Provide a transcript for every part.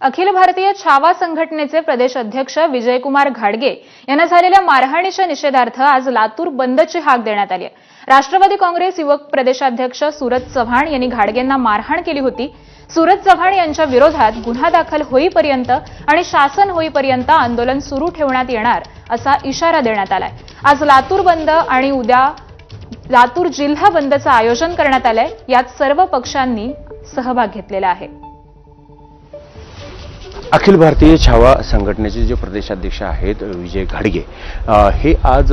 अखिल भारतीय छावा संघटनेचे प्रदेश अध्यक्ष विजयकुमार घाडगे यांना झालेल्या मारहाणीच्या निषेधार्थ आज लातूर बंदची हाक देण्यात आली आहे. राष्ट्रवादी काँग्रेस युवक प्रदेशाध्यक्ष सुरज चव्हाण यांनी घाडगेंना मारहाण केली होती. सुरज चव्हाण यांच्या विरोधात गुन्हा दाखल होईपर्यंत आणि शासन होईपर्यंत आंदोलन सुरू ठेवण्यात येणार असा इशारा देण्यात आलाय. आज लातूर बंद आणि उद्या लातूर जिल्हा बंदचं आयोजन करण्यात आलंय. यात सर्व पक्षांनी सहभाग घेतलेला आहे. अखिल भारतीय छावा संघटनेचे जे प्रदेशाध्यक्ष आहेत विजय घाडगे हे आज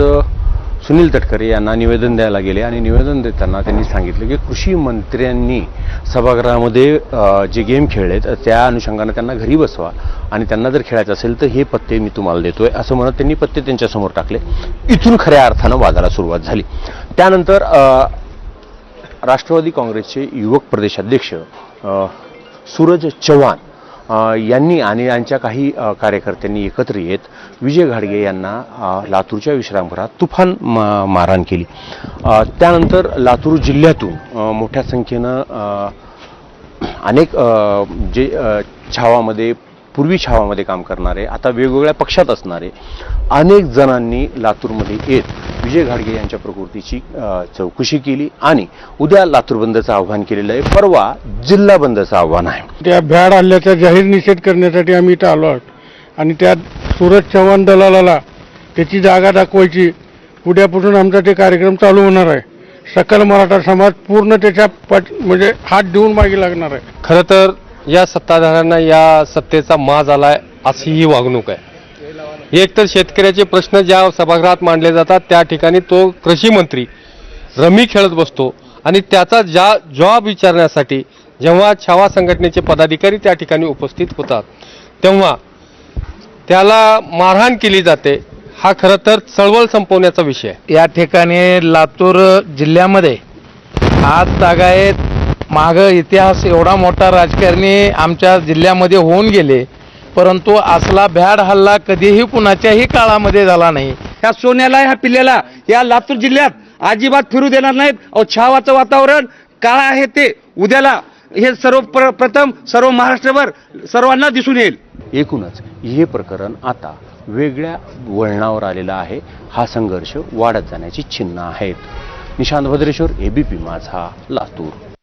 सुनील तटकरे यांना निवेदन द्यायला गेले आणि निवेदन देताना त्यांनी सांगितलं की कृषी मंत्र्यांनी सभागृहामध्ये जे गेम खेळलेत त्या अनुषंगानं त्यांना घरी बसवा आणि त्यांना जर खेळायचं असेल तर हे पत्ते मी तुम्हाला देतोय असं म्हणत त्यांनी पत्ते त्यांच्यासमोर टाकले. इथून खऱ्या अर्थानं वादाला सुरुवात झाली. त्यानंतर राष्ट्रवादी काँग्रेसचे युवक प्रदेशाध्यक्ष सूरज चव्हाण यांनी आणि यांच्या काही कार्यकर्त्यांनी एकत्र येत विजय घाडगे यांना लातूरच्या विश्रामगृहात तुफान मा- मारहाण केली. त्यानंतर लातूर जिल्ह्यातून मोठ्या संख्येनं अनेक जे छावामध्ये पूर्वी छावामध्ये काम करणारे आता वेगवेगळ्या पक्षात असणारे अनेक जणांनी लातूरमध्ये येत विजय घाडगे यांच्या प्रकृतीची चौकशी केली आणि उद्या लातूर बंदचं आव्हान केलेलं आहे. परवा जिल्हा बंदचं आव्हान आहे. त्या भ्याड हल्ल्याचा जाहीर निषेध करण्यासाठी आम्ही इथं आलो आहोत. आणि त्यात सुरज चव्हाण दलालाला त्याची जागा दाखवायची. उद्यापासून आमचा ते कार्यक्रम चालू होणार आहे. सकल मराठा समाज पूर्ण त्याच्या पट म्हणजे हात देऊन मागे लागणार आहे. खरं तर या सत्ताधाऱ्यांना या सत्तेचा माज आलाय अशी ही वागणूक आहे. एक तर शेतकऱ्याचे प्रश्न ज्या सभागृहात मांडले जातात त्या ठिकाणी तो कृषी मंत्री रमी खेळत बसतो आणि त्याचा ज्या जॉब विचारण्यासाठी जेव्हा छावा संघटनेचे पदाधिकारी त्या ठिकाणी उपस्थित होतात तेव्हा त्याला मारहाण केली जाते. हा खरं तर चळवळ संपवण्याचा विषय या ठिकाणी लातूर जिल्ह्यामध्ये आज तागायत मागं इतिहास एवढा मोठा राजकारणी आमच्या जिल्ह्यामध्ये होऊन गेले परंतु असला भ्याड हल्ला कधीही कुणाच्याही काळामध्ये झाला नाही. ह्या सोन्याला ह्या पिल्ल्याला या लातूर जिल्ह्यात अजिबात फिरू देणार नाहीत. अहो छावाचं वातावरण काय आहे ते. उद्याला हे सर्व प्र- प्रथम सर्व महाराष्ट्रभर सर्वांना दिसून येईल. एकूणच हे प्रकरण आता वेगळ्या वळणावर आलेलं आहे. हा संघर्ष वाढत जाण्याची चिन्ह आहेत. निशांत भद्रेश्वर एबीपी माझा लातूर.